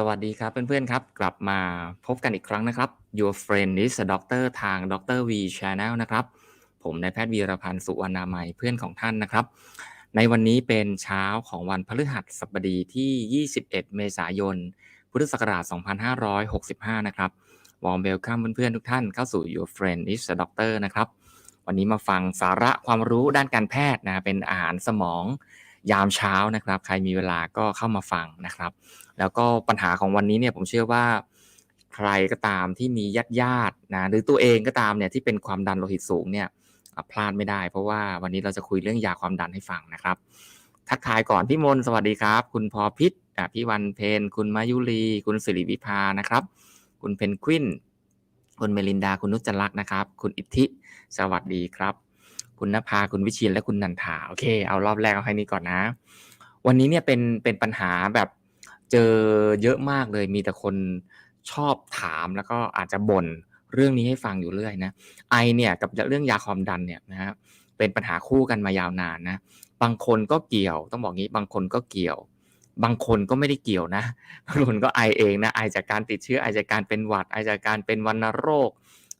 สวัสดีครับเพื่อนๆครับ กลับมาพบกันอีกครั้งนะครับ Your friend is a doctor ทาง Dr. V Channel นะครับ ผมนายแพทย์วีรพันธ์สุวรรณามัยเพื่อนของท่านนะครับ ในวันนี้เป็นเช้าของวันพฤหัสบดีที่ 21 เมษายน พุทธศักราช 2565 นะครับวอร์มเวลคัมเพื่อนๆทุกท่านเข้าสู่ Your friend is a doctor นะครับ วันนี้มาฟังสาระความรู้ด้านการแพทย์นะเป็นอาหารสมองยามเช้านะครับ ใครมีเวลาก็เข้ามาฟังนะครับ แล้วก็ปัญหาของวันนี้เนี่ยผมเชื่อว่าใครก็ตามที่มีญาติญาตินะหรือตัวเองก็ตามเนี่ยที่เป็นความดันโลหิตสูงเนี่ยพลาดไม่ได้ เพราะว่าวันนี้เราจะคุยเรื่องยาความดันให้ฟังนะครับ ทักทายก่อนพี่มนต์สวัสดีครับ คุณพอพิษพี่วันเพนคุณมายุรี คุณสิริวิภานะครับ คุณเพนกวินคุณเมลินดาคุณนุจจลักษ์นะครับ คุณอิทธิสวัสดีครับ คุณนภาคุณวิเชียนและคุณนันทาโอเค เอารอบแรกเอาให้นี้ก่อนนะ วันนี้เนี่ยเป็นเป็นปัญหาแบบ เจอเยอะมากเลยมีแต่คนชอบถามแล้วก็อาจจะบ่นเรื่องนี้ให้ฟังอยู่เรื่อยนะไอเนี่ยกับเรื่องยาความดันเนี่ยนะฮะเป็นปัญหาคู่กันมายาวนานนะบางคนก็เกี่ยวต้องบอกงี้บางคนก็เกี่ยว บางคนก็ไม่ได้เกี่ยวนะบางคนก็ไอเองนะไอจากการติดเชื้อไอจากการเป็นหวัดไอจากการเป็นวัณโรค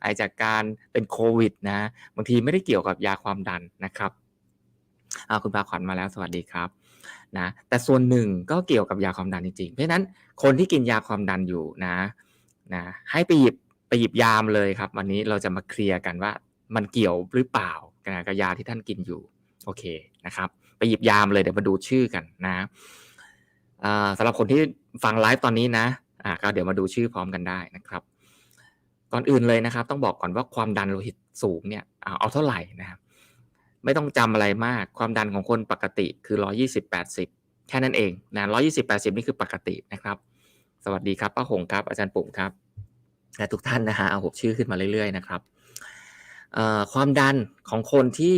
ไอจากการเป็นโควิดนะบางทีไม่ได้เกี่ยวกับยาความดันนะครับอาคุณปาขวัญมาแล้วสวัสดีครับ นะแต่ส่วนหนึ่งก็เกี่ยวกับยาความดันจริงๆ เพราะฉะนั้นคนที่กินยาความดันอยู่นะนะให้ไปหยิบไปหยิบยามเลยครับ วันนี้เราจะมาเคลียร์กันว่ามันเกี่ยวหรือเปล่ากับยาที่ท่านกินอยู่โอเคนะครับไปหยิบยามเลยเดี๋ยวมาดูชื่อกันนะสำหรับคนที่ฟังไลฟ์ตอนนี้นะอ่าก็เดี๋ยวมาดูชื่อพร้อมกันได้นะครับ ก่อนอื่นเลยนะครับ ต้องบอกก่อนว่าความดันโลหิตสูงเนี่ยเอาเท่าไหร่นะครับ ไม่ต้องจำอะไรมาก ความดันของคนปกติคือ120 80แค่นั้นเองนะ120 80นี่คือปกตินะครับ สวัสดีครับป้าหงครับ อาจารย์ปุ่มครับและทุกท่านนะฮะเอาหกชื่อขึ้นมาเรื่อยๆนะครับความดันของคนที่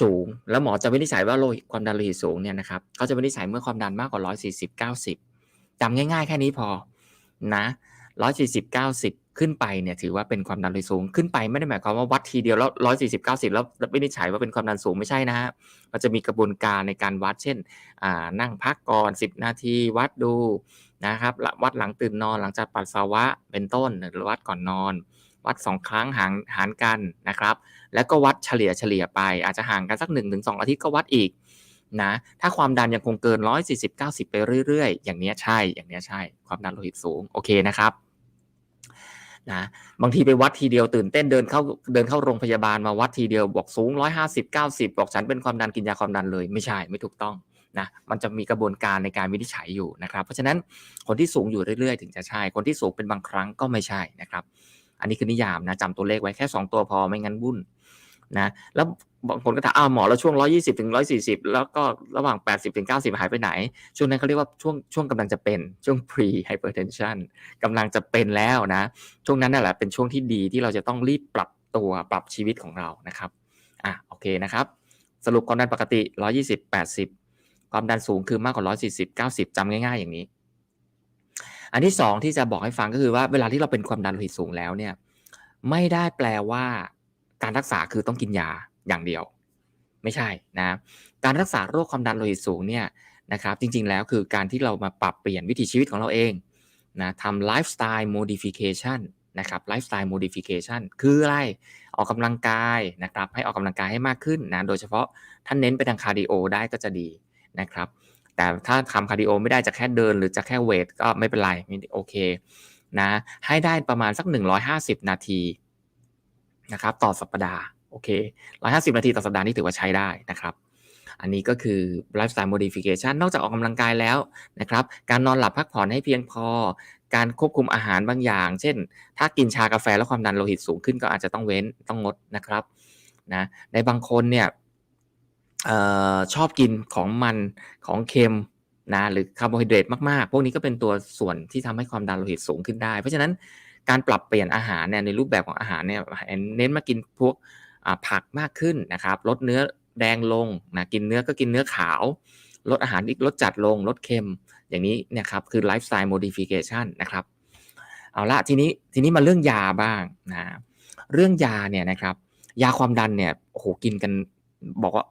สูง แล้วหมอจะวินิจฉัยว่าโลหิตความดันโลหิตสูงเนี่ยนะครับเขาจะวินิจฉัยเมื่อความดันมากกว่า 140 90จำง่ายๆ แค่นี้พอนะ140 90 ขึ้นไปเนี่ยถือว่าเป็นความดันโลหิตสูงขึ้นไปไม่ได้หมายความว่าวัดทีเดียวแล้ว140 90แล้ววินิจฉัยว่าเป็นความดันสูงไม่ใช่นะฮะมันจะมีกระบวนการในการวัดเช่นอ่านั่งพักก่อน10นาทีวัดดูนะครับวัดหลังตื่นนอนหลังจากปัสสาวะเป็นต้นหรือวัดก่อนนอน วัด2ครั้งหารหารกันนะครับ แล้วก็วัดเฉลี่ยเฉลี่ยไป อาจจะห่างกันสัก1-2อาทิตย์ก็วัดอีกนะถ้าความดันยังคงเกิน 140 90 ไปเรื่อยๆ อย่างนี้ใช่ อย่างนี้ใช่ ความดันโลหิตสูง โอเคนะครับ นะบางทีไปวัดทีเดียวตื่นเต้นเดินเข้าเดินเข้าโรงพยาบาลมาวัดทีเดียวบอกสูง 150 90 บอกฉันเป็นความดันกินยาความดันเลย ไม่ใช่ไม่ถูกต้องนะมันจะมีกระบวนการในการวินิจฉัยอยู่นะครับ เพราะฉะนั้นคนที่สูงอยู่เรื่อยๆ ถึงจะใช่ คนที่สูงเป็นบางครั้งก็ไม่ใช่นะครับ อันนี้คือนิยามนะจำตัวเลขไว้แค่ 2 ตัวพอไม่งั้นวุ่น นะแล้วบางคนก็ถามอ้าวหมอแล้วช่วง 120ถึง140 แล้วก็ระหว่าง 80ถึง90 หายไปไหน ช่วงนั้นเขาเรียกว่าช่วงช่วงกำลังจะเป็นช่วง pre hypertension กำลังจะเป็นแล้วนะ ช่วงนั้นนั่นแหละเป็นช่วงที่ดีที่เราจะต้องรีบปรับตัวปรับชีวิตของเรานะครับอะโอเคนะครับ สรุปความดันปกติ 120 80 ความดันสูงคือมากกว่า 140 90จำง่ายๆ อย่างนี้ อันที่สองที่จะบอกให้ฟังก็คือว่าเวลาที่เราเป็นความดันโลหิตสูงแล้วเนี่ยไม่ได้แปลว่า การรักษาคือต้องกินยาอย่างเดียว ไม่ใช่นะการรักษาโรคความดันโลหิตสูงเนี่ยนะครับจริงๆแล้วคือการที่เรามาปรับเปลี่ยนวิถีชีวิตของเราเองนะทำไลฟ์สไตล์โมดิฟิเคชันนะครับไลฟ์สไตล์โมดิฟิเคชันคืออะไร ออกกำลังกายนะครับให้ออกกำลังกายให้มากขึ้นนะโดยเฉพาะท่านเน้นไปทางคาร์ดิโอได้ก็จะดีนะครับแต่ถ้าทำคาร์ดิโอไม่ได้จะแค่เดิน หรือจะแค่เวทก็ไม่เป็นไรโอเคนะให้ได้ประมาณสัก 150 นาที นะครับต่อสัปดาห์โอเค150 นาทีต่อสัปดาห์นี่ถือว่าใช้ได้นะครับ อันนี้ก็คือ lifestyle modification นอกจากออกกำลังกายแล้วนะครับ การนอนหลับพักผ่อนให้เพียงพอ การควบคุมอาหารบางอย่าง เช่น ถ้ากินชากาแฟแล้วความดันโลหิตสูงขึ้นก็อาจจะต้องเว้นต้องงดนะครับนะในบางคนเนี่ยออชอบกินของมันของเค็มนะหรือคาร์โบไฮเดรตมากๆ พวกนี้ก็เป็นตัวส่วนที่ทำให้ความดันโลหิตสูงขึ้นได้ เพราะฉะนั้น การปรับเปลี่ยนอาหารเนี่ยในรูปแบบของอาหารเนี่ยเน้นมากินพวกผักมากขึ้นนะครับ ลดเนื้อแดงลงนะกินเนื้อก็กินเนื้อขาว ลดอาหารอีกลดจัดลง ลดเค็ม อย่างนี้เนี่ยครับคือไลฟ์สไตล์โมดิฟิเคชันนะครับเอาละทีนี้ทีนี้มาเรื่องยาบ้างนะเรื่องยาเนี่ยนะครับ ยาความดันเนี่ยโอ้โหกินกันบอกว่า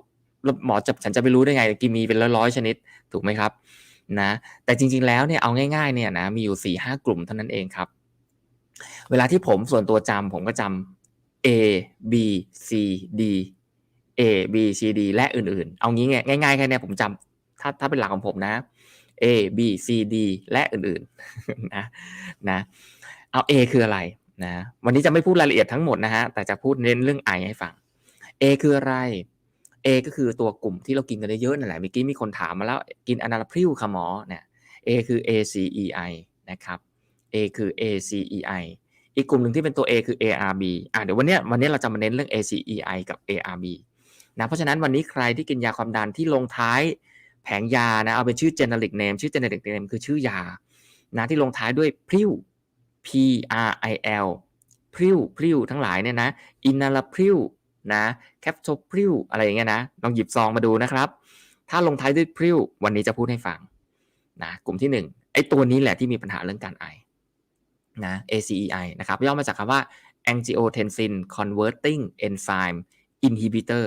หมอจะฉันจะไปรู้ได้ไงกินมีเป็นร้อยๆชนิดถูกไหมครับนะแต่จริงๆแล้วเนี่ยเอาง่ายๆเนี่ยนะมีอยู่4-5กลุ่มเท่านั้นเองครับ เวลาที่ผมส่วนตัวจำผมก็จำ A B C D A B C D และอื่นๆ เอางี้ไงง่ายๆแค่นี้ผมจำถ้าถ้าเป็นหลักของผมนะ A B C D และอื่นๆนะนะเอา A คืออะไรนะวันนี้จะไม่พูดรายละเอียดทั้งหมดนะฮะแต่จะพูดเน้นเรื่อง I ให้ฟัง A คืออะไร A ก็คือตัวกลุ่มที่เรากินกันเยอะๆนั่นแหละเมื่อกี้มีคนถามมาแล้วกินอนาลพริลค่ะหมอเนี่ย A คือ ACEI นะครับ A คือ ACEI อีกกลุ่มหนึ่งที่เป็นตัว A คือ ARB อะเดี๋ยววันเนี้ยวันนี้เราจะมาเน้นเรื่อง ACEI กับ ARB นะเพราะฉะนั้นวันนี้ใครที่กินยาความดันที่ลงท้ายแผงยานะเอาเป็นชื่อ generic name ชื่อ generic name คือชื่อยานะที่ลงท้ายด้วยพริ้ว P R I L พริ้วพริ้วทั้งหลายเนี่ยนะอินาลาพริ้วนะแคปโทพริ้วอะไรอย่างเงี้ยนะลองหยิบซองมาดูนะครับ ถ้าลงท้ายด้วยพริ้ววันนี้จะพูดให้ฟังนะกลุ่มที่หนึ่งไอ้ตัวนี้แหละที่มีปัญหาเรื่องการไอ นะ ACEI นะครับย่อมาจากคำว่า angiotensin converting enzyme inhibitor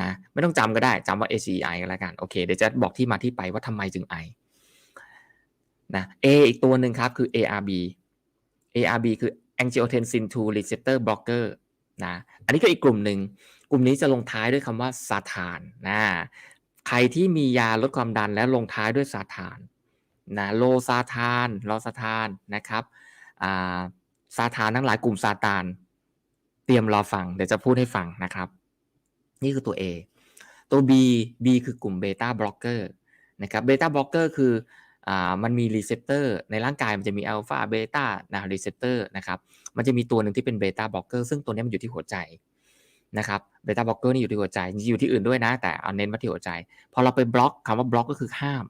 นะไม่ต้องจำก็ได้จำว่า ACEI ก็แล้วกันโอเคเดี๋ยวจะบอกที่มาที่ไปว่าทำไมจึงไอนะ A อีกตัวหนึ่งครับคือ ARB ARB คือ angiotensin 2 receptor blocker นะอันนี้ก็อีกกลุ่มหนึ่งกลุ่มนี้จะลงท้ายด้วยคำว่าซาทานนะใครที่มียาลดความดันแล้วลงท้ายด้วยซาทานนะโลซาทานโลซาทานนะครับ ซาทานทั้งหลายกลุ่มซาตาน เตรียมรอฟัง เดี๋ยวจะพูดให้ฟังนะครับ นี่คือตัว A ตัว B B คือกลุ่มเบต้าบล็อกเกอร์นะครับเบต้าบล็อกเกอร์คืออมันมีรีเซพเตอร์ในร่างกายมันจะมีอัลฟาเบต้านะรีเซพเตอร์นะครับมันจะมีตัวหนึ่งที่เป็นเบต้าบล็อกเกอร์ซึ่งตัวนี้มันอยู่ที่หัวใจนะครับเบต้าบล็อกเกอร์นี่อยู่ที่หัวใจอยู่ที่อื่นด้วยนะ แต่เอาเน้นมาที่หัวใจ พอเราไปบล็อกคำว่าบล็อกก็คือห้าม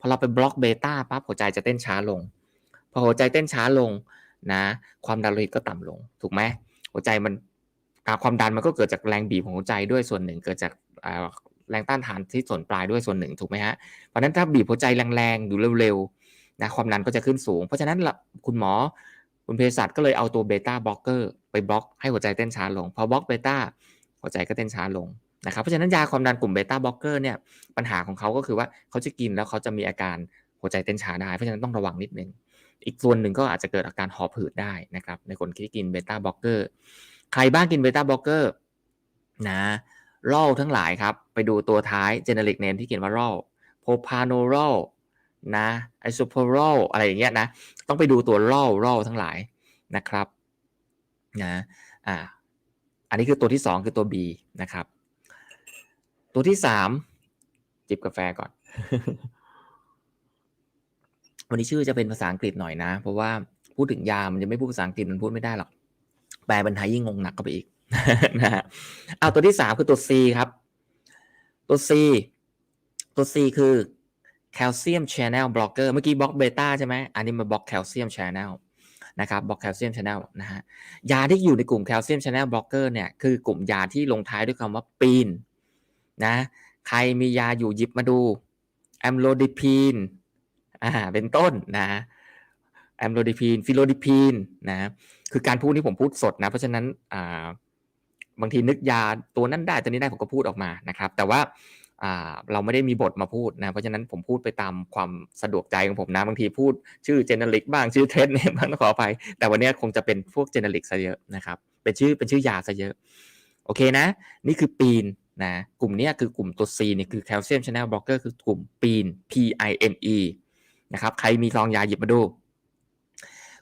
พอเราไปบล็อกเบต้าปั๊บหัวใจจะเต้นช้าลง พอหัวใจเต้นช้าลงนะ ความดันโลหิตก็ต่ำลง ถูกไหมหัวใจมันความดันมันก็เกิดจากแรงบีบของหัวใจด้วยส่วนหนึ่ง เกิดจากแรงต้านทานที่ส่วนปลายด้วยส่วนหนึ่งถูกไหมฮะเพราะนั้นถ้าบีบหัวใจแรงๆอยู่เร็วๆนะความดันก็จะขึ้นสูง เพราะฉะนั้นคุณหมอคุณเภสัชก็เลยเอาตัวเบต้าบล็อกเกอร์ไปบล็อกให้หัวใจเต้นช้าลง พอบล็อกเบต้าหัวใจก็เต้นช้าลงนะครับเพราะฉะนั้นยาความดันกลุ่มเบต้าบล็อกเกอร์เนี่ยปัญหาของเขาก็คือว่าเขาจะกินแล้วเขาจะมีอาการหัวใจเต้นช้าได้เพราะฉะนั้นต้องระวังนิดนึง อีกส่วนหนึ่งก็อาจจะเกิดอาการหอบหืดได้นะครับ ในคนที่กินเบต้าบล็อกเกอร์ใครบ้างกินเบต้าบล็อกเกอร์นะรอลทั้งหลายครับ ไปดูตัวท้าย generic name ที่เขียนว่ารอลโพพาโนรอลนะไอโซโพรอลอะไรอย่างเงี้ยนะ ต้องไปดูตัวรอลรอลทั้งหลายนะครับนะอ่าอันนี้คือตัวที่ 2 คือตัว B นะครับ ตัวที่ 3 จิบกาแฟก่อน วันนี้ชื่อจะเป็นภาษาอังกฤษหน่อยนะ เพราะว่าพูดถึงยามันจะไม่พูดภาษาอังกฤษมันพูดไม่ได้หรอก แปลเป็นไทยยิ่งงงหนักเข้าไปอีกนะฮะเอาตัวที่สามคือตัว C ครับ ตัว C ตัว C คือแคลเซียมชแนลบล็อกเกอร์เมื่อกี้บล็อกเบต้าใช่ไหมอันนี้มาบล็อกแคลเซียมชแนลนะครับบล็อกแคลเซียมชแนลนะฮะยาที่อยู่ในกลุ่มแคลเซียมชแนลบล็อกเกอร์เนี่ยคือกลุ่มยาที่ลงท้ายด้วยคำว่าปีนนะใครมียาอยู่หยิบมาดูแอมโลดิพีน อ่าเป็นต้นนะแอมโลดิพีนฟิโลดิพีนนะคือการพูดที่ผมพูดสดนะ เพราะฉะนั้นอ่าบางทีนึกยาตัวนั้นได้ตัวนี้ได้ผมก็พูดออกมานะครับ แต่ว่าเราไม่ได้มีบทมาพูดนะ เพราะฉะนั้นผมพูดไปตามความสะดวกใจของผมนะ บางทีพูดชื่อเจเนริกบ้างชื่อเทรนเนี่ยบ้างต้องขออภัยแต่วันนี้คงจะเป็นพวกเจเนริกซะเยอะนะครับ เป็นชื่อเป็นชื่อยาซะเยอะ โอเคนะ นี่คือปีนนะ กลุ่มนี้คือกลุ่มตัว C เนี่ยคือแคลเซียมชแนลบล็อกเกอร์คือกลุ่มปีน P I N E นะครับ ใครมีซองยาหยิบมาดู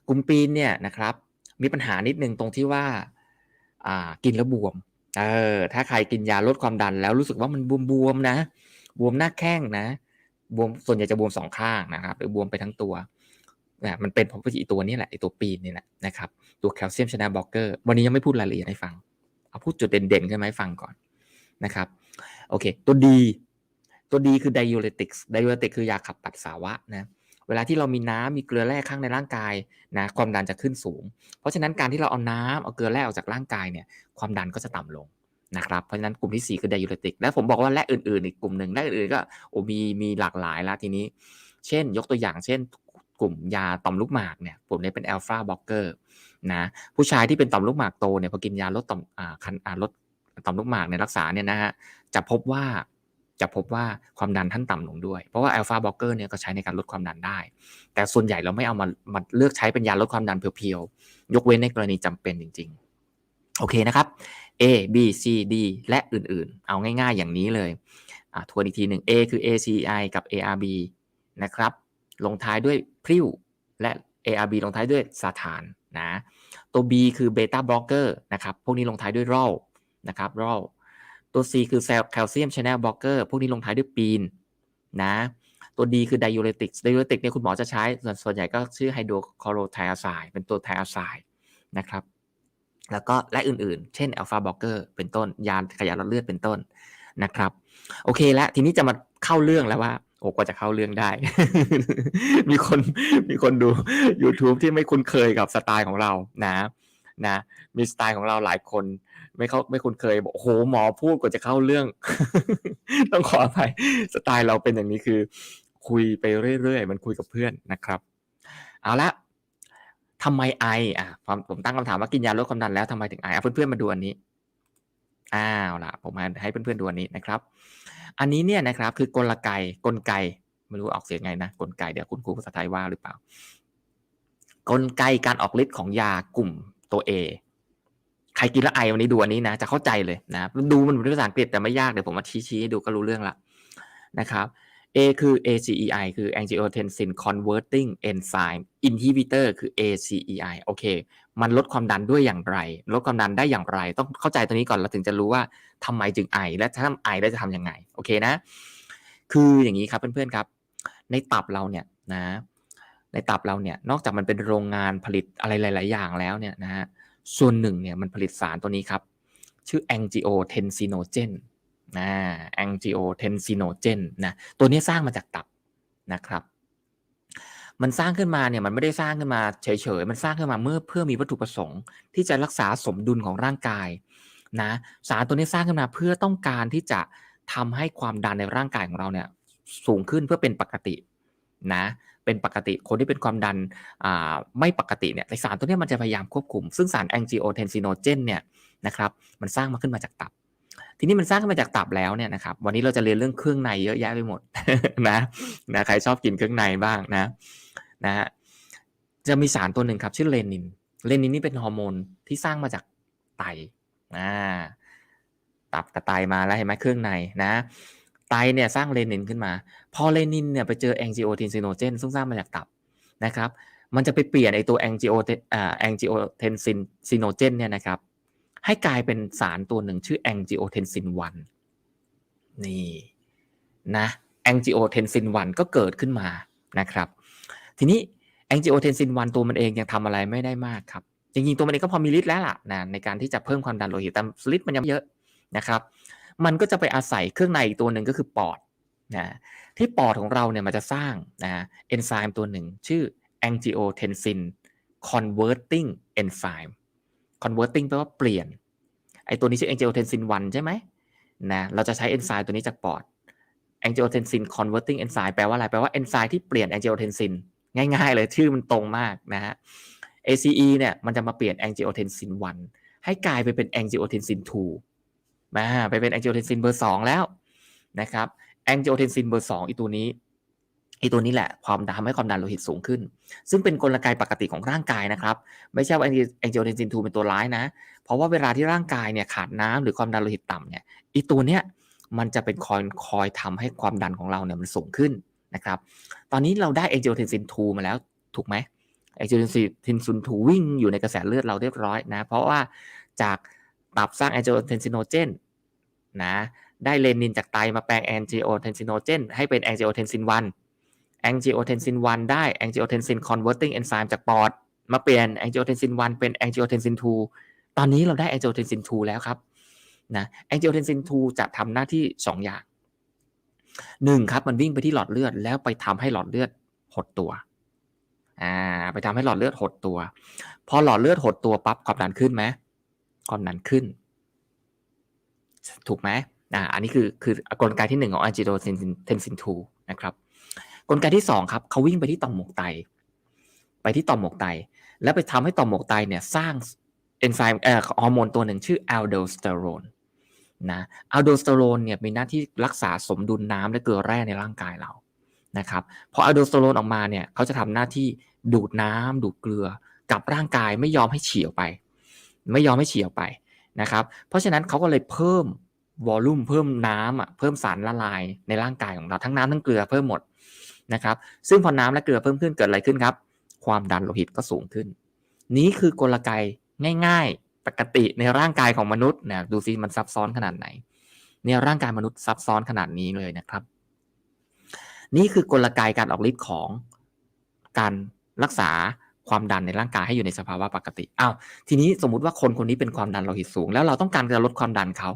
กลุ่มปีนเนี่ยนะครับ มีปัญหานิดนึงตรงที่ว่าอ่ากินแล้วบวม เออ ถ้าใครกินยาลดความดันแล้วรู้สึกว่ามันบวมๆนะ บวมหน้าแข้งนะ บวมส่วนใหญ่จะบวมสองข้างนะครับ หรือบวมไปทั้งตัวนี่ยมันเป็นเพราะอีตัวนี้แหละไอตัวปีนนี่แหละนะครับ ตัวแคลเซียมชนะบล็อกเกอร์ วันนี้ยังไม่พูดรายละเอียดให้ฟัง เอาพูดจุดเด่นๆขึ้นมาให้ฟังก่อนนะครับ โอเค ตัวดี ตัวดีคือไดยูเรติกส์ไดยูเรติกคือยาขับปัสสาวะนะเวลาที่เรามีน้ำมีเกลือแร่ข้างในร่างกายนะความดันจะขึ้นสูง เพราะฉะนั้นการที่เราเอาน้ำเอาเกลือแร่ออกจากร่างกายเนี่ยความดันก็จะต่ำลงนะครับเพราะฉะนั้นกลุ่มที่ 4 คือไดยูเรติกและผมบอกว่าและอื่นๆ อีกกลุ่มหนึ่งและอื่นๆก็โอ้มีมีหลากหลายแล้วทีนี้ เช่น ยกตัวอย่างเช่น กลุ่มยาต่อมลูกหมากเนี่ยผมเนี่ยเป็นอัลฟาบล็อกเกอร์นะผู้ชายที่เป็นต่อมลูกหมากโตเนี่ยพอกินยาลดต่อมอ่าคันอ่าลดต่อมลูกหมากในรักษาเนี่ยนะฮะจะพบว่า จะพบว่าความดันท่านต่ำลงด้วย เพราะว่าอัลฟาบล็อกเกอร์เนี่ยก็ใช้ในการลดความดันได้ แต่ส่วนใหญ่เราไม่เอามามาเลือกใช้เป็นยาลดความดันเพียวๆ ยกเว้นในกรณีจำเป็นจริง ๆ โอเคนะครับ A B C D และอื่นๆ เอาง่ายๆ อย่างนี้เลยทวนอีกทีหนึ่ง A คือ ACI กับ ARB นะครับ ลงท้ายด้วยพริ้วและ ARB ลงท้ายด้วยสาฐานนะ ตัว B คือเบต้าบล็อกเกอร์นะครับ พวกนี้ลงท้ายด้วยรอลนะครับรอล ตัว C คือแคลเซียมชแนลบล็อกเกอร์พวกนี้ลงท้ายด้วยปีนนะตัว D คือไดยูเรติกไดยูเรติกเนี่ยคุณหมอจะใช้ ส่วนส่วนใหญ่ก็ชื่อไฮโดรคลอโรไทอาไซด์เป็นตัวไทอาไซด์นะครับ แล้วก็และอื่นๆ เช่นอัลฟาบล็อกเกอร์เป็นต้น ยานขยายหลอดเลือดเป็นต้นนะครับ โอเคแล้วทีนี้จะมาเข้าเรื่องแล้วว่า โอ้กว่าจะเข้าเรื่องได้ มีคนมีคนดู YouTube ที่ไม่คุ้นเคยกับสไตล์ของเรานะนะ มีสไตล์ของเราหลายคน ไม่เขาไม่คุ้นเคยบอกโอ้โหหมอพูดกว่าจะเข้าเรื่อง ต้องขออภัยสไตล์เราเป็นอย่างนี้คือ คุยไปเรื่อยๆมันคุยกับเพื่อนนะครับ เอาละทำไมไออะผมผมตั้งคำถามว่ากินยาลดความดันแล้วทำไมถึงไอเอะเพื่อนๆมาดูอันนี้อ้าวล่ะผมมาให้เพื่อนๆดูอันนี้นะครับ อันนี้เนี่ยนะครับ คือกลไกกลไกไม่รู้ออกเสียงไงนะกลไกเดี๋ยวคุณครูภาษาไทยว่าหรือเปล่า กลไกการออกฤทธิ์ของยากลุ่มตัว A รกินแล้วไอวันนี้ดูอันนี้นะจะเข้าใจเลยนะดูมันเป็นภาษาอังกฤษแต่ไม่ยากเดี๋ยวผมมาชี้ๆให้ดูก็รู้เรื่องละนะครับ A คือ ACEI คือ angiotensin converting enzyme inhibitor คือ ACEI โอเค มันลดความดันด้วยอย่างไร ลดความดันได้อย่างไร ต้องเข้าใจตัวนี้ก่อนเราถึงจะรู้ว่าทำไมจึงไอ และถ้าไอแล้วจะทำยังไง โอเคนะ คืออย่างนี้ครับเพื่อนๆครับ ในตับเราเนี่ยนะ ในตับเราเนี่ย นอกจากมันเป็นโรงงานผลิตอะไรหลาย ๆ อย่างแล้วเนี่ยนะฮะ ส่วนหนึ่งเนี่ยมันผลิตสารตัวนี้ครับ ชื่อ angiotensinogen นะ angiotensinogen นะตัวนี้สร้างมาจากตับนะครับ มันสร้างขึ้นมาเนี่ยมันไม่ได้สร้างขึ้นมาเฉยๆ มันสร้างขึ้นมาเมื่อเพื่อมีวัตถุประสงค์ ที่จะรักษาสมดุลของร่างกายนะสารตัวนี้สร้างขึ้นมาเพื่อต้องการที่จะทำให้ความดันในร่างกายของเราเนี่ยสูงขึ้นเพื่อเป็นปกตินะ เป็นปกติ คนที่เป็นความดันไม่ปกติเนี่ยสารตัวนี้มันจะพยายามควบคุม ซึ่งสาร angiotensinogen เนี่ยนะครับมันสร้างมาขึ้นมาจากตับ ทีนี้มันสร้างขึ้นมาจากตับแล้วเนี่ยนะครับวันนี้เราจะเรียนเรื่องเครื่องในเยอะแยะไปหมดนะนะใครชอบกินเครื่องในบ้างนะนะฮะจะมีสารตัวหนึ่งครับชื่อเลนิน เลนินนี่เป็นฮอร์โมนที่สร้างมาจากไตนะตับกับไตมาแล้วเห็นไหมเครื่องในนะ ไตเนี่ยสร้างเลนินขึ้นมา พอเลนินเนี่ยไปเจอแองจิโอเทนซิโนเจนซึ่งสร้างมาจากตับนะครับ มันจะไปเปลี่ยนไอตัวแองจิโออ่าแองจิโอเทนซินซิโนเจนเนี่ยนะครับ ให้กลายเป็นสารตัวหนึ่งชื่อแองจิโอเทนซิน1นี่นะแองจิโอเทนซิน1ก็เกิดขึ้นมานะครับ ทีนี้แองจิโอเทนซิน1ตัวมันเองยังทำอะไรไม่ได้มากครับจริงๆตัวมันเองก็พอมีฤทธิ์แล้วล่ะนะในการที่จะเพิ่มความดันโลหิตแต่ฤทธิ์มันยังเยอะนะครับ มันก็จะไปอาศัยเครื่องในอีกตัวหนึ่งก็คือปอดนะที่ปอดของเราเนี่ยมันจะสร้างนะเอนไซม์ตัวหนึ่งชื่อ angiotensin converting enzyme converting แปลว่าเปลี่ยนไอตัวนี้ชื่อ angiotensin 1 ใช่ไหมนะเราจะใช้เอนไซม์ตัวนี้จากปอด angiotensin converting enzyme แปลว่าอะไร แปลว่าเอนไซม์ที่เปลี่ยน angiotensin ง่ายๆเลยชื่อมันตรงมากนะฮะ ACE เนี่ยมันจะมาเปลี่ยน angiotensin 1 ให้กลายไปเป็น angiotensin 2 มาไปเป็น angiotensin เบอร์2แล้วนะครับ angiotensin เบอร์2อีตัวนี้อีตัวนี้แหละความทำให้ความดันโลหิตสูงขึ้น ซึ่งเป็นกลไกปกติของร่างกายนะครับ ไม่ใช่ว่า angiotensin 2เป็นตัวร้ายนะ เพราะว่าเวลาที่ร่างกายเนี่ยขาดน้ำหรือความดันโลหิตต่ำเนี่ยอีตัวเนี้ยมันจะเป็นคอยคอยทำให้ความดันของเราเนี่ยมันสูงขึ้นนะครับ ตอนนี้เราได้ angiotensin 2มาแล้วถูกไหม angiotensin 2วิ่งอยู่ในกระแสเลือดเราเรียบร้อยนะ เพราะว่าจาก ตับสร้าง angiotensinogen นนะได้เลนินจากไตมาแปลง angiotensinogen ให้เป็น angiotensin 1 angiotensin 1ได้ angiotensin converting enzyme จากปอด มาเปลี่ยน angiotensin 1เป็น angiotensin 2ตอนนี้เราได้ angiotensin 2แล้วครับนะ angiotensin 2จะทำหน้าที่ 2 อย่างหนึ่งครับมันวิ่งไปที่หลอดเลือด แล้วไปทำให้หลอดเลือดหดตัวอ่าไปทำให้หลอดเลือดหดตัว พอหลอดเลือดหดตัวปั๊บความดันขึ้นไหม ความดันขึ้น ถูกไหมอ่าอันนี้คือคือกลไกที่หนึ่งของ angiotensin 2นะครับกลไกที่สองครับเขาวิ่งไปที่ต่อมหมวกไต ไปที่ต่อมหมวกไต แล้วไปทำให้ต่อมหมวกไตเนี่ยสร้างเอนไซม์เอ่อฮอร์โมนตัวหนึ่งชื่อ aldosterone นนะอัลโดสเตอโรนเนี่ยมีหน้าที่รักษาสมดุลน้ำและเกลือแร่ในร่างกายเรานะครับพออัลโดสเตอโรนออกมาเนี่ยเขาจะทำหน้าที่ดูดน้ำดูดเกลือกับร่างกายไม่ยอมให้ฉียวไป ไม่ยอมให้เฉี่ยวไปนะครับ เพราะฉะนั้นเขาก็เลยเพิ่มวอลลุ่มเพิ่มน้ำอะเพิ่มสารละลายในร่างกายของเราทั้งน้ำทั้งเกลือเพิ่มหมดนะครับ ซึ่งพอน้ำและเกลือเพิ่มขึ้นเกิดอะไรขึ้นครับ ความดันโลหิตก็สูงขึ้น นี้คือกลไกง่าย ๆ ปกติในร่างกายของมนุษย์นะดูซิมันซับซ้อนขนาดไหนเนี่ยร่างกายมนุษย์ซับซ้อนขนาดนี้เลยนะครับ นี่คือกลไกการออกฤทธิ์ของการรักษา ความดันในร่างกายให้อยู่ในสภาวะปกติอ้าวทีนี้สมมุติว่าคนคนนี้เป็นความดันโลหิตสูง แล้วเราต้องการจะลดความดันเขา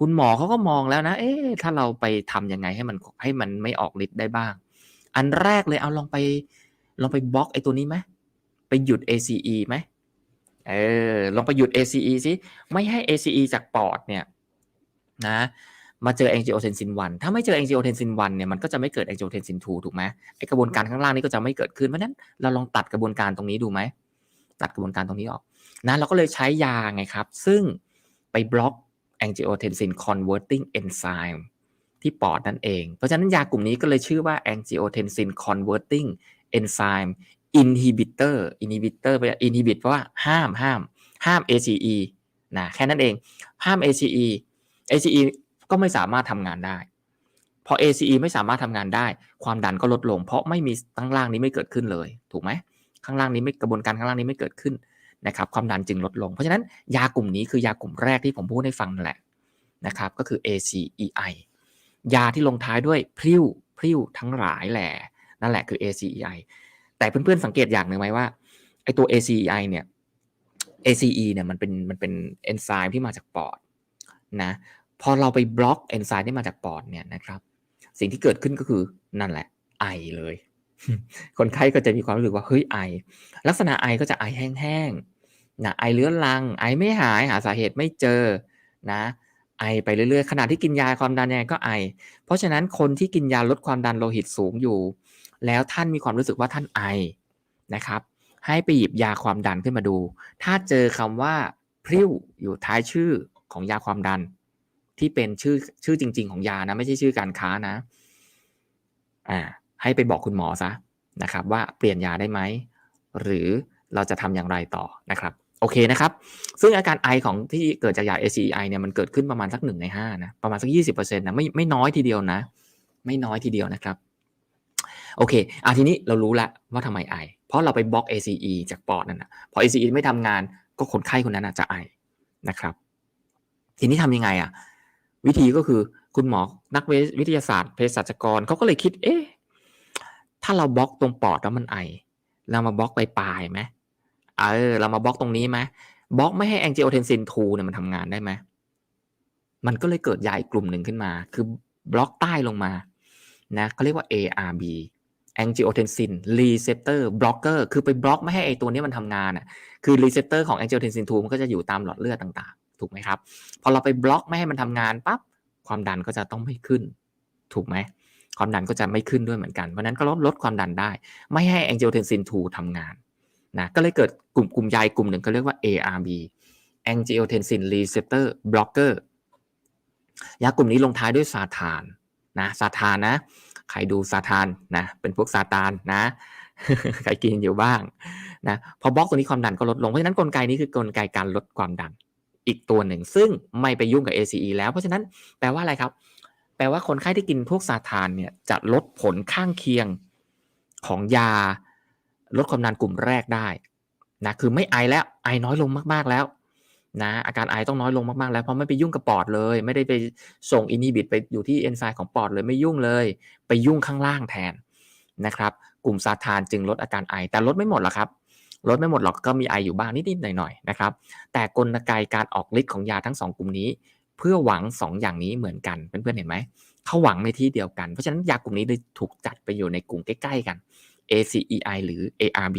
คุณหมอเขาก็มองแล้วนะ เอ๊ะถ้าเราไปทำยังไงให้มันให้มันไม่ออกฤทธิ์ได้บ้าง อันแรกเลยเอาลองไปลองไปบล็อกไอ้ตัวนี้ไหมไปหยุด ACE ไหมเออลองไปหยุด ACE สิไม่ให้ ACE จากปอดเนี่ยนะ มาเจอ angiotensin 1 ถ้าไม่เจอ angiotensin 1 เนี่ยมันก็จะไม่เกิด angiotensin 2 ถูกไหมไอกระบวนการข้างล่างนี้ก็จะไม่เกิดขึ้น เพราะฉะนั้นเราลองตัดกระบวนการตรงนี้ดูไหม ตัดกระบวนการตรงนี้ออกนะเราก็เลยใช้ยาไงครับ ซึ่งไปบล็อก angiotensin converting enzyme ที่ปอดนั่นเอง เพราะฉะนั้นยากลุ่มนี้ก็เลยชื่อว่า angiotensin converting enzyme inhibitor inhibitor ไป inhibit เพราะว่าห้ามห้าม ห้าม ACE นะแค่นั้นเองห้าม ACE ACE ก็ไม่สามารถทำงานได้ พอ ACE ไม่สามารถทำงานได้ ความดันก็ลดลง เพราะไม่มีข้างล่างนี้ไม่เกิดขึ้นเลย ถูกไหมข้างล่างนี้ไม่กระบวนการข้างล่างนี้ไม่เกิดขึ้นนะครับ ความดันจึงลดลง เพราะฉะนั้นยากลุ่มนี้คือยากลุ่มแรกที่ผมพูดให้ฟังนั่นแหละนะครับ ก็คือ ACEI ยาที่ลงท้ายด้วยพริ้วพริ้วทั้งหลายแหล่นั่นแหละคือ ACEI แต่เพื่อนๆสังเกตอย่างหนึ่งไหมว่าไอตัว ACEI เนี่ย ACE เนี่ยมันเป็นมันเป็นเอนไซม์ที่มาจากปอดนะ พอเราไปบล็อกเอนไซม์ที่มาจากปอดเนี่ยนะครับ สิ่งที่เกิดขึ้นก็คือนั่นแหละ ไอเลย คนไข้ก็จะมีความรู้สึกว่าเฮ้ยไอ ลักษณะไอก็จะไอแห้งๆนะไอเลื้อนลัง ไอไม่หายหาสาเหตุไม่เจอนะ ไอไปเรื่อยๆขณะที่กินยาความดันยังไงก็ไอ เพราะฉะนั้นคนที่กินยาลดความดันโลหิตสูงอยู่ แล้วท่านมีความรู้สึกว่าท่านไอนะครับ ให้ไปหยิบยาความดันขึ้นมาดู ถ้าเจอคำว่าพริ้วอยู่ท้ายชื่อของยาความดัน ที่เป็นชื่อชื่อจริง ๆ ของยานะไม่ใช่ชื่อการค้านะอ่าให้ไปบอกคุณหมอซะนะครับว่าเปลี่ยนยาได้ไหมหรือเราจะทำอย่างไรต่อนะครับโอเคนะครับ ซึ่งอาการไอของที่เกิดจากยา ACEI เนี่ยมันเกิดขึ้นประมาณสักหนึ่งในห้านะประมาณสักยี่สิบเปอร์เซ็นต์นะไม่ไม่น้อยทีเดียวนะ ไม่น้อยทีเดียวนะครับ โอเคอะทีนี้เรารู้แล้วว่าทำไมไอ เพราะเราไปบล็อก ACE จากปอดนั่นนะพอ ACE ไม่ทำงานก็คนไข้คนนั้นจะไอนะครับ ทีนี้ทำยังไงอะ วิธีก็คือคุณหมอนักวิทยาศาสตร์เภสัชกรเขาก็เลยคิด เอ๊ะถ้าเราบล็อกตรงปอดแล้วมันไอ เรามาบล็อกไปปลายไหมเออ เรามาบล็อกตรงนี้ไหมบล็อกไม่ให้ angiotensin 2เนี่ยมันทำงานได้ไหมมันก็เลยเกิดยาอีกกลุ่มหนึ่งขึ้นมา คือบล็อกใต้ลงมา นะเขาเรียกว่า ARB angiotensin receptor blocker คือไปบล็อกไม่ให้ไอตัวนี้มันทำงานอะ คือ receptor ของ angiotensin 2 มันก็จะอยู่ตามหลอดเลือดต่าง ถูกไหมครับ พอเราไปบล็อกไม่ให้มันทำงานปั๊บความดันก็จะต้องไม่ขึ้น ถูกไหมความดันก็จะไม่ขึ้นด้วยเหมือนกัน เพราะนั้นก็ลดลดความดันได้ ไม่ให้ angiotensin 2ทำงานนะก็เลยเกิดกลุ่มกลุ่มยากลุ่มหนึ่งก็เรียกว่า ARB angiotensin receptor blocker ยากลุ่มนี้ลงท้ายด้วยซาทานนะซาทานนะ ใครดูซาทานนะ เป็นพวกซาตานนะ ใครกินอยู่บ้างนะ พอบล็อกตัวนี้ความดันก็ลดลง เพราะฉะนั้นกลไกนี้คือกลไกการลดความดัน อีกตัวหนึ่ง ซึ่งไม่ไปยุ่งกับ ACE แล้ว เพราะฉะนั้นแปลว่าอะไรครับ แปลว่าคนไข้ที่กินพวกซาทานเนี่ยจะลดผลข้างเคียงของยา ลดความดันกลุ่มแรกได้นะคือไม่ไอแล้วไอน้อยลงมากๆแล้วนะอาการไอต้องน้อยลงมากๆแล้วเพราะไม่ไปยุ่งกับปอดเลย ไม่ได้ไปส่งอินฮิบิตไปอยู่ที่เอนไซม์ของปอดเลยไม่ยุ่งเลย ไปยุ่งข้างล่างแทนนะครับ กลุ่มซาทานจึงลดอาการไอแต่ลดไม่หมดหรอกครับ ลดไม่หมดหรอกก็มีไออยู่บ้างนิดๆหน่อยๆนะครับ แต่กลไกการออกฤทธิ์ของยาทั้ง 2 กลุ่มนี้ เพื่อหวัง 2 อย่างนี้เหมือนกันเพื่อนๆเห็นไหมเขาหวังในที่เดียวกัน เพราะฉะนั้นยากลุ่มนี้เลยถูกจัดไปอยู่ในกลุ่มใกล้ๆกัน ACEI หรือ ARB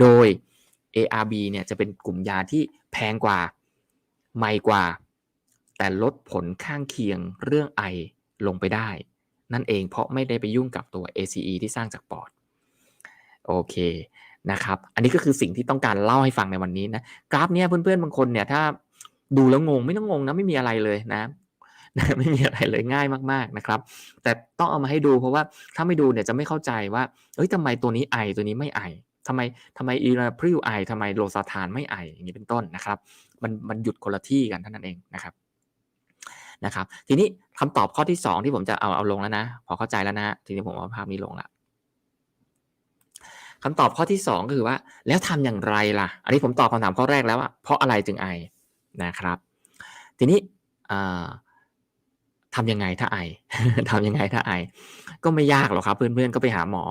โดย ARB เนี่ยจะเป็นกลุ่มยาที่แพงกว่าใหม่กว่า แต่ลดผลข้างเคียงเรื่องไอลงไปได้ นั่นเองเพราะไม่ได้ไปยุ่งกับตัว ACE ที่สร้างจากปอด โอเค นะครับอันนี้ก็คือสิ่งที่ต้องการเล่าให้ฟังในวันนี้นะกราฟเนี้ยเพื่อนๆบางคนเนี่ยถ้าดูแล้วงงไม่ต้องงงนะไม่มีอะไรเลยนะนะไม่มีอะไรเลยง่ายมากๆนะครับ แต่ต้องเอามาให้ดูเพราะว่าถ้าไม่ดูเนี่ยจะไม่เข้าใจว่าเฮ้ยทำไมตัวนี้ไอตัวนี้ไม่ไอทำไมทำไมอีราพริวไอทำไมโลซาทานไม่ไออย่างนี้เป็นต้นนะครับ มันมันหยุดคนละที่กันเท่านั้นเองนะครับนะครับ ทีนี้คำตอบข้อที่สองที่ผมจะเอาเอาลงแล้วนะ พอเข้าใจแล้วนะทีนี้ผมเอาภาพนี้ลงละ คำตอบข้อที่สองก็คือว่า แล้วทำอย่างไรล่ะ อันนี้ผมตอบคำถามข้อแรกแล้วว่าเพราะอะไรจึงไอนะครับ ทีนี้ทำยังไงถ้าไอทำยังไงถ้าไอ ก็ไม่ยากหรอกครับเพื่อนๆก็ไปหาหมอ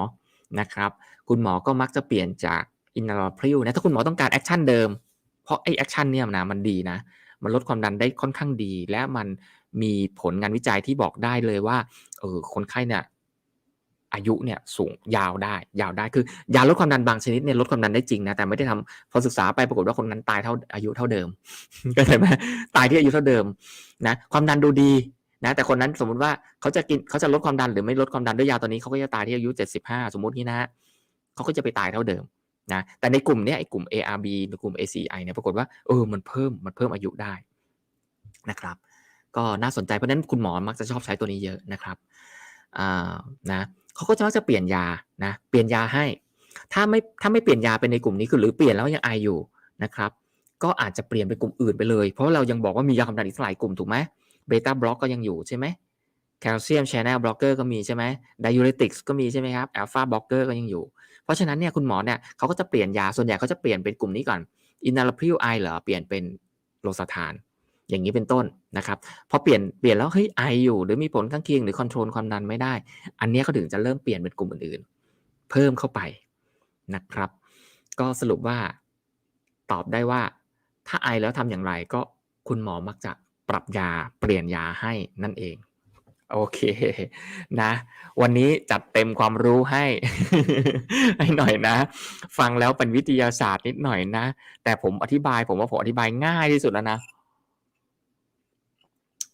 นะครับ คุณหมอก็มักจะเปลี่ยนจากอินนาลพริวนะถ้าคุณหมอต้องการแอคชั่นเดิม เพราะไอแอคชั่นเนี่ยนะมันดีนะ มันลดความดันได้ค่อนข้างดี และมันมีผลงานวิจัยที่บอกได้เลยว่าเออคนไข้เนี่ย อายุเนี่ยสูงยาวได้ ยาวได้คือยาลดความดันบางชนิดเนี่ยลดความดันได้จริงนะแต่ไม่ได้ทำพอศึกษาไปปรากฏว่าคนนั้นตายเท่าอายุเท่าเดิมก็เลยไหมตายที่อายุเท่าเดิมนะความดันดูดีนะแต่คนนั้นสมมุติว่าเขาจะกินเขาจะลดความดันหรือไม่ลดความดันด้วยยาตัวนี้เขาก็จะตายที่อายุ 75 สมมุตินี้นะเขาก็จะไปตายเท่าเดิมนะแต่ในกลุ่มเนี้ยไอ้กลุ่ม ARB หรือกลุ่ม ACI เนี่ยปรากฏว่าเออมันเพิ่มมันเพิ่มอายุได้นะครับ ก็น่าสนใจเพราะนั้นคุณหมอมักจะชอบใช้ตัวนี้เยอะนะครับอ่านะ เขาก็จะมักจะเปลี่ยนยานะเปลี่ยนยาให้ ถ้าไม่ถ้าไม่เปลี่ยนยาเป็นในกลุ่มนี้คือหรือเปลี่ยนแล้วยังไออยู่นะครับ ก็อาจจะเปลี่ยนเป็นกลุ่มอื่นไปเลย เพราะเรายังบอกว่ามียาความดันอีกหลายกลุ่มถูกไหมเบต้าบล็อกก็ยังอยู่ใช่ไหมแคลเซียมแชแนลบล็อกเกอร์ก็มีใช่ไหมไดยูเรติกส์ก็มีใช่ไหมครับแอลฟาบล็อกเกอร์ก็ยังอยู่ เพราะฉะนั้นเนี่ยคุณหมอเนี่ยเขาก็จะเปลี่ยนยาส่วนใหญ่เขาจะเปลี่ยนเป็นกลุ่มนี้ก่อนอินาลพริวไอเหรอเปลี่ยนเป็นโลซาทาน อย่างนี้เป็นต้นนะครับพอเปลี่ยนเปลี่ยนแล้วเฮ้ยไออยู่ หรือมีผลข้างเคียงหรือคอนโทรลความดันไม่ได้ อันนี้เขาถึงจะเริ่มเปลี่ยนเป็นกลุ่มอื่นๆ เพิ่มเข้าไปนะครับ ก็สรุปว่าตอบได้ว่า ถ้าไอแล้วทำอย่างไรก็คุณหมอมักจะปรับยาเปลี่ยนยาให้นั่นเองโอเคนะ วันนี้จัดเต็มความรู้ให้ ให้หน่อยนะ ฟังแล้วเป็นวิทยาศาสตร์นิดหน่อยนะ แต่ผมอธิบายผมว่าผมอธิบายง่ายที่สุดแล้วนะ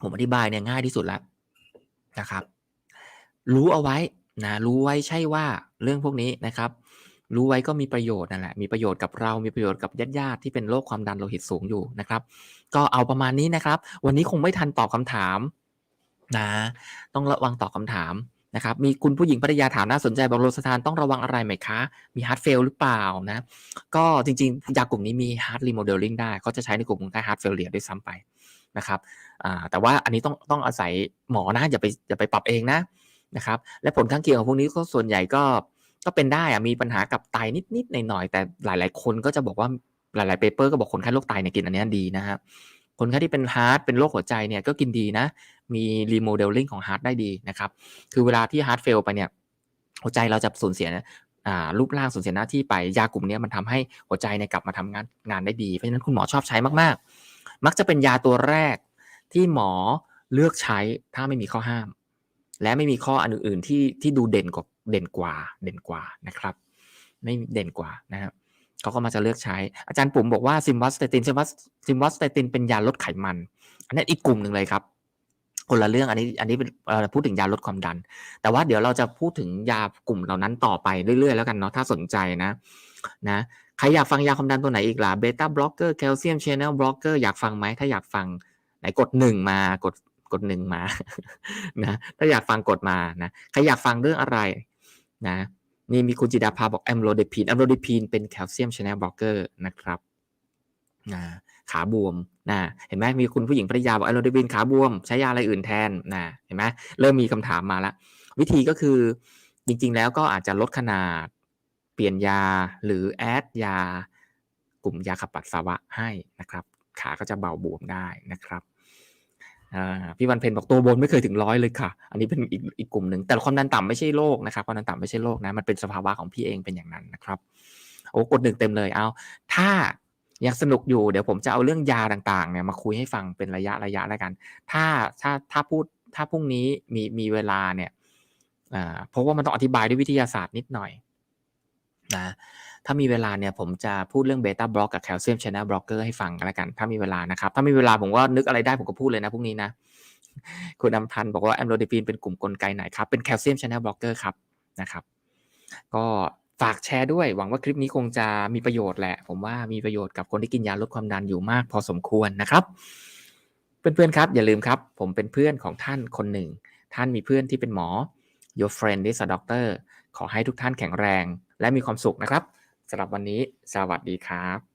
ผมอธิบายเนี่ยง่ายที่สุดแล้วนะครับ รู้เอาไว้นะรู้ไว้ใช่ว่าเรื่องพวกนี้นะครับ รู้ไว้ก็มีประโยชน์นั่นแหละมีประโยชน์กับเรามีประโยชน์กับญาติๆที่เป็นโรคความดันโลหิตสูงอยู่นะครับ ก็เอาประมาณนี้นะครับ วันนี้คงไม่ทันตอบคำถามนะต้องระวังตอบคาถามนะครับ มีคุณผู้หญิงภรรยาถามน่าสนใจบอกโลสทานต้องระวังอะไรไหมคะ มีฮาร์ดเฟลหรือเปล่านะ ก็จริงๆยากลุ่มนี้มีฮาร์ดรีโมเดลลิ่งได้เขาจะใช้ในกลุ่มคนไข้ฮาร์ดเฟลเลียด้วยซ้ำไป นะครับแต่ว่าอันนี้ต้องต้องอาศัยหมอนะอย่าไปอย่าไปปรับเองนะนะครับ และผลข้างเคียงของพวกนี้ก็ส่วนใหญ่ก็ก็เป็นได้อะมีปัญหากับไตนิดๆหน่อยๆแต่หลาย ๆ คนก็จะบอกว่าหลายๆเปเปอร์ก็บอกคนไข้โรคไตเนี่ยกินอันนี้ดีนะครับคนไข้ที่เป็นฮาร์ดเป็นโรคหัวใจเนี่ยก็กินดีนะ มีรีโมเดลลิ่งของฮาร์ดได้ดีนะครับ คือเวลาที่ฮาร์ดเฟลไปเนี่ย หัวใจเราจะสูญเสียรูปร่างสูญเสียหน้าที่ไปยากลุ่มนี้มันทำให้หัวใจเนี่ยกลับมาทำงานงานได้ดี เพราะฉะนั้นคุณหมอชอบใช้มากๆ มักจะเป็นยาตัวแรกที่หมอเลือกใช้ถ้าไม่มีข้อห้าม และไม่มีข้ออันอื่นๆที่ที่ดูเด่นกว่าเด่นกว่าเด่นกว่านะครับ ไม่เด่นกว่านะครับเขาก็มาจะเลือกใช้ อาจารย์ปุ๋มบอกว่าซิมวัสเตตินซิมวัสซิมวัสเตตินเป็นยาลดไขมัน อันนี้อีกกลุ่มหนึ่งเลยครับคนละเรื่องอันนี้อันนี้เป็นพูดถึงยาลดความดัน แต่ว่าเดี๋ยวเราจะพูดถึงยากลุ่มเหล่านั้นต่อไปเรื่อยๆ แล้วกันเนาะถ้าสนใจนะนะ ใครอยากฟังยาความดันตัวไหนอีกล่ะเบต้าบล็อกเกอร์แคลเซียมชแนลบล็อกเกอร์อยากฟังไหมถ้าอยากฟังไหนกดหนึ่งมากดกดหนึ่งมานะถ้าอยากฟังกดมานะใครอยากฟังเรื่องอะไรนะนี่มีคุณจิดาภาบอกแอมโลเดพีนแอมโลเดพีนเป็นแคลเซียมชแนลบล็อกเกอร์นะครับนะขาบวมนะเห็นไหมมีคุณผู้หญิงภรรยาบอกแอมโลเดพีนขาบวม ใช้ยาอะไรอื่นแทนนะเห็นไหมเริ่มมีคำถามมาล้ววิธีก็คือจริง ๆ แล้วก็อาจจะลดขนาด ปลี่ยนยาหรือแอดยากลุ่มยาขับปัสสาวะให้นะครับ ขาก็จะเบาบวมได้นะครับพี่วันเพนบอกตัวบนไม่เคยถึงร้อยเลยค่ะ อันนี้เป็นอีกอีกกลุ่มหนึ่งแต่ความดันต่ำไม่ใช่โรคนะครับความดันต่ำไม่ใช่โรคนะมันเป็นสภาวะของพี่เองเป็นอย่างนั้นนะครับ โอ้กดหนึ่งเต็มเลยเอาถ้ายังสนุกอยู่เดี๋ยวผมจะเอาเรื่องยาต่างๆเนี่ยมาคุยให้ฟังเป็นระยะระยะแล้วกัน ถ้าถ้าถ้าพูดถ้าพรุ่งนี้มีมีเวลาเนี่ยเพราะว่ามันต้องอธิบายด้วยวิทยาศาสตร์นิดหน่อย นะถ้ามีเวลาเนี่ยผมจะพูดเรื่องเบต้าบล็อกกับแคลเซียมชนลบล็อกเกอร์ให้ฟังกันล้วกัน ถ้ามีเวลานะครับ ถ้ามีเวลาผมก็นึกอะไรได้ผมก็พูดเลยนะพรุ่งนี้นะ คุณอำพันธ์บอกว่าแอมโลดิปีนเป็นกลุ่มกลไกไหนครับ เป็นแคลเซียมชนลบล็อกเกอร์ครับนะครับ ก็ฝากแชร์ด้วย หวังว่าคลิปนี้คงจะมีประโยชน์แหละ ผมว่ามีประโยชน์กับคนที่กินยาลดความดันอยู่มากพอสมควรนะครับ เพื่อนๆครับ อย่าลืมครับ ผมเป็นเพื่อนของท่านคนหนึ่ง ท่านมีเพื่อนที่เป็นหมอ your friend is a doctor ขอให้ทุกท่านแข็งแรง และมีความสุขนะครับสำหรับวันนี้ สวัสดีครับ